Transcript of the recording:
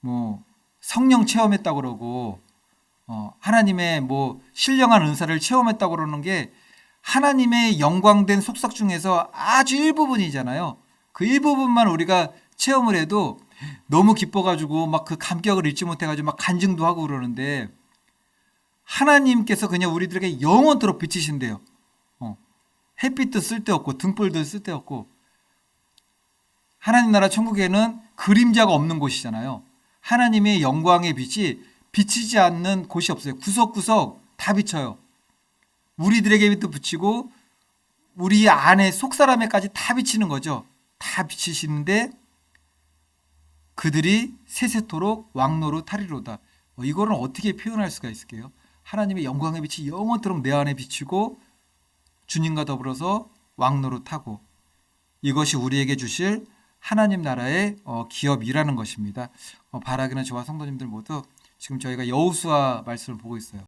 뭐 성령 체험했다 그러고 어, 하나님의 뭐 신령한 은사를 체험했다 그러는 게 하나님의 영광된 속삭 중에서 아주 일부분이잖아요. 그 일부분만 우리가 체험을 해도 너무 기뻐가지고 막 그 감격을 잃지 못해가지고 막 간증도 하고 그러는데 하나님께서 그냥 우리들에게 영원토록 비치신대요. 어. 햇빛도 쓸데없고 등불도 쓸데없고 하나님 나라 천국에는 그림자가 없는 곳이잖아요. 하나님의 영광의 빛이 비치지 않는 곳이 없어요. 구석구석 다 비쳐요. 우리들에게 빛도 비치고 우리 안에 속 사람에까지 다 비치는 거죠. 다 비치시는데 그들이 세세토록 왕노로 타리로다. 어, 이거는 어떻게 표현할 수가 있을게요? 하나님의 영광의 빛이 영원토록 내 안에 비치고 주님과 더불어서 왕노로 타고 이것이 우리에게 주실 하나님 나라의 어, 기업이라는 것입니다. 어, 바라기는 저와 성도님들 모두 지금 저희가 여우수아 말씀을 보고 있어요.